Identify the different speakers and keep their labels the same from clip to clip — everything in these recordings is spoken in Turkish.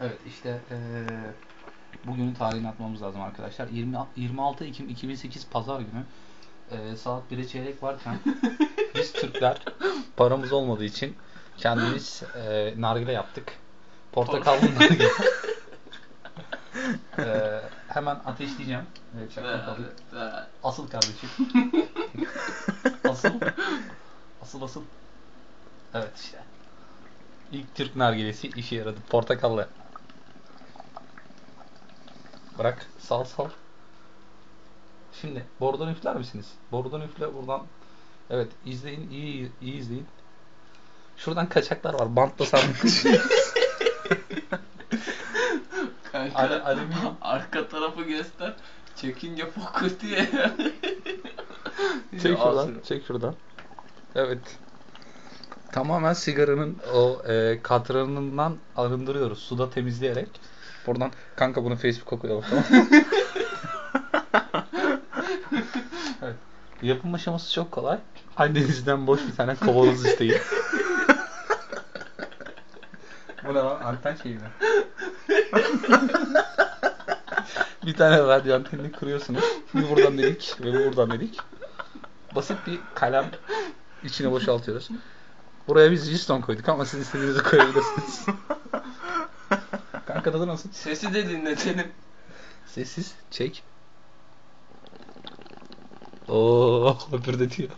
Speaker 1: Evet işte eee bugünün tarihini atmamız lazım arkadaşlar. 20, 26 Ekim 2008 Pazar günü eee, saat 1'e çeyrek varken biz Türkler paramız olmadığı için kendimiz eee nargile yaptık. Portakallı nargile. Eee, hemen ateşleyeceğim. Evet, çakmak. Asıl kardeşim. asıl. Asıl asıl. Evet işte. İlk Türk nargilesi işe yaradı. Portakallı. Bırak. Sal sal. Şimdi borudan üfler misiniz? Borudan üfle buradan. Evet izleyin. iyi iyi izleyin. Şuradan kaçaklar var. Bantla sarmış.
Speaker 2: Kanka
Speaker 1: alüminyum.
Speaker 2: arka tarafı göster. Çekince fokus diye.
Speaker 1: Çek şuradan. Çek şuradan. Evet. Tamamen sigaranın o e, katranından arındırıyoruz. Suda temizleyerek. Buradan kanka bunu Facebook'a koyalım tamam evet. Yapım aşaması çok kolay. Annenizden boş bir tane kavanoz isteyin. Bu ne lan? Anten şeyi mi? bir tane radyo antenini kuruyorsunuz. Bir buradan delik ve bu buradan delik. Basit bir kalem içine boşaltıyoruz. Buraya biz Houston koyduk ama siz istediğinizi koyabilirsiniz. Kanka tadı nasıl?
Speaker 2: Sesi de dinletelim.
Speaker 1: Sessiz. Çek. Oo, öpürdetiyor.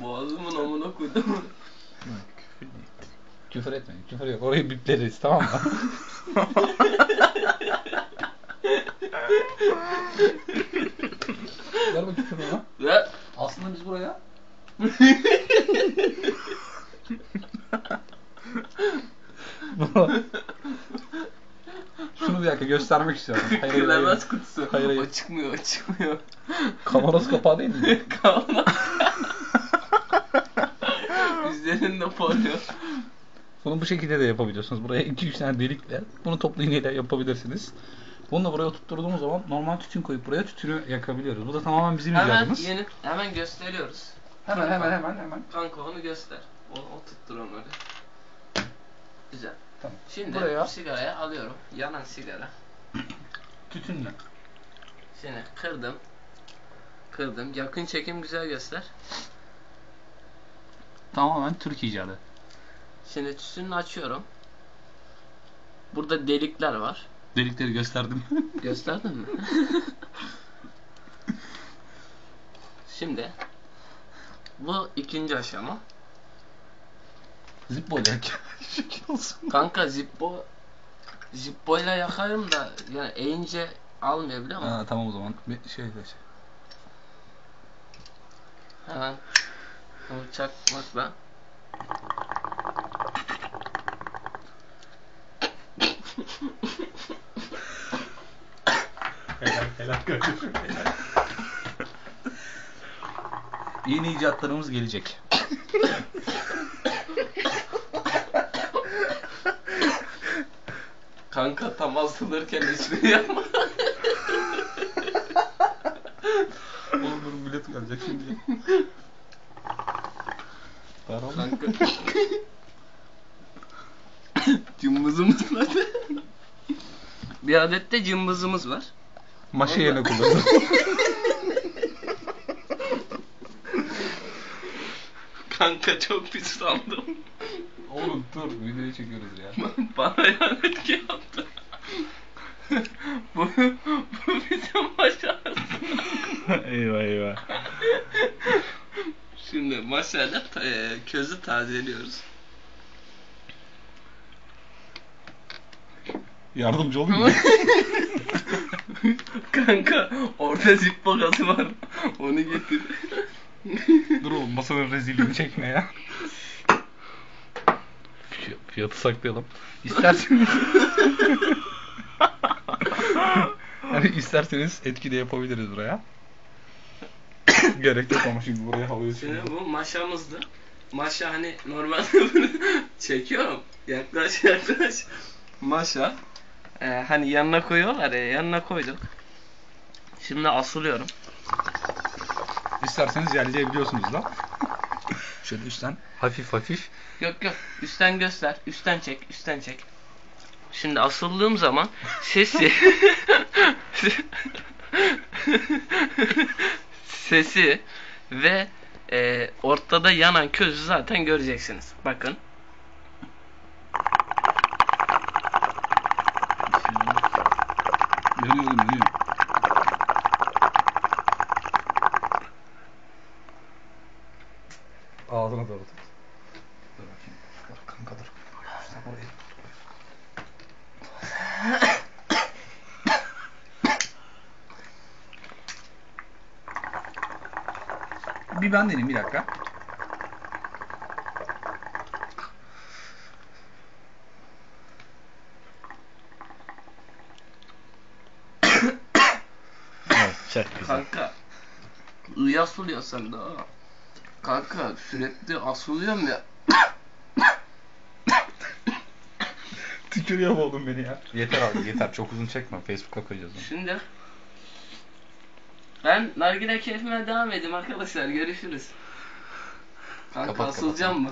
Speaker 2: Boğazımın amına koydum.
Speaker 1: Küfür etmeyin. Küfür yok. Orayı bipleriz tamam mı? Ver bakayım şunu bana.
Speaker 2: Ve
Speaker 1: Aslında biz buraya Şunu bir dakika göstermek istiyorum. Hayır, hayır, hayır.
Speaker 2: Kırlemez kutusu.
Speaker 1: Hayır, hayır.
Speaker 2: O çıkmıyor, o çıkmıyor.
Speaker 1: Kavanoz kapağı değil mi?
Speaker 2: Kalma. Üzerinde parlıyor.
Speaker 1: Bunu bu şekilde de yapabiliyorsunuz. Buraya 2-3 tane delikle bunu toplu iğneyle yapabilirsiniz. Bunu da buraya oturtturduğumuz zaman normal tütün koyup buraya tütünü yakabiliyoruz. Bu da tamamen bizim
Speaker 2: Hemen
Speaker 1: icadımız.
Speaker 2: yeni, hemen gösteriyoruz.
Speaker 1: Hemen hemen hemen hemen.
Speaker 2: Kanka onu göster. O, o tuttur onları. Güzel.
Speaker 1: Tamam.
Speaker 2: Şimdi
Speaker 1: Buraya-
Speaker 2: bu sigarayı alıyorum. Yanan sigara.
Speaker 1: Tütünle.
Speaker 2: Şimdi kırdım. Kırdım. Yakın çekim güzel göster.
Speaker 1: Tamamen Türk icadı.
Speaker 2: Şimdi tütünü açıyorum. Burada delikler var.
Speaker 1: Delikleri gösterdim.
Speaker 2: Gösterdin mi? Şimdi bu ikinci aşama.
Speaker 1: Zippo ile şekil olsun.
Speaker 2: Kanka Zippo Zippo ile yakarım da yani eğince almıyor biliyor musun?
Speaker 1: Ha, tamam o zaman. Bir şey şey.
Speaker 2: Hemen bunu çakmakla
Speaker 1: Helal helal helal. Yeni icatlarımız gelecek.
Speaker 2: Kanka tam asılırken hiçbir yapma.
Speaker 1: Oğlum dur millet gelecek şimdi. Oğlum.
Speaker 2: Kanka. cımbızımız var. Bir adet de cımbızımız var.
Speaker 1: Maşa yerine kullanırım.
Speaker 2: Kanka çok pis sandım.
Speaker 1: Oğlum dur videoyu çekiyoruz ya.
Speaker 2: Bana ihanet ki yaptı. bu, bu bizim başarımız.
Speaker 1: eyvah eyvah.
Speaker 2: Şimdi maşayla ta- e, közü tazeliyoruz.
Speaker 1: Yardımcı olayım mı?
Speaker 2: Kanka orada zippo gazı var. Onu getir.
Speaker 1: dur oğlum masanın rezilliğini çekme ya. Fi- Fiyatı saklayalım. İsterseniz... yani isterseniz etki de yapabiliriz buraya. Gerek yok ama şimdi buraya havayı
Speaker 2: Şimdi
Speaker 1: sürüyorum.
Speaker 2: bu maşamızdı. Maşa hani normalde bunu çekiyorum. Yaklaş yaklaş. Maşa. Ee, hani yanına koyuyorlar ya yanına koyduk. Şimdi asılıyorum.
Speaker 1: İsterseniz yerleyebiliyorsunuz da. Şöyle üstten hafif hafif.
Speaker 2: Yok yok. Üstten göster. Üstten çek. Üstten çek. Şimdi asıldığım zaman sesi sesi ve e, ortada yanan közü zaten göreceksiniz. Bakın.
Speaker 1: Ağzına doğru tut. Dur bakayım. Kanka dur. Sen orayı. Bir ben deneyeyim bir dakika. Çok güzel.
Speaker 2: Kanka. İyi asılıyor sen de ha. Kanka sürekli asılıyorum ya.
Speaker 1: Tükürüyor oğlum beni ya. Yeter abi yeter çok uzun çekme Facebook'a koyacağız onu.
Speaker 2: Şimdi ben nargile keyfime devam edeyim arkadaşlar. Görüşürüz. Kanka
Speaker 1: Kapat,
Speaker 2: asılacağım mı?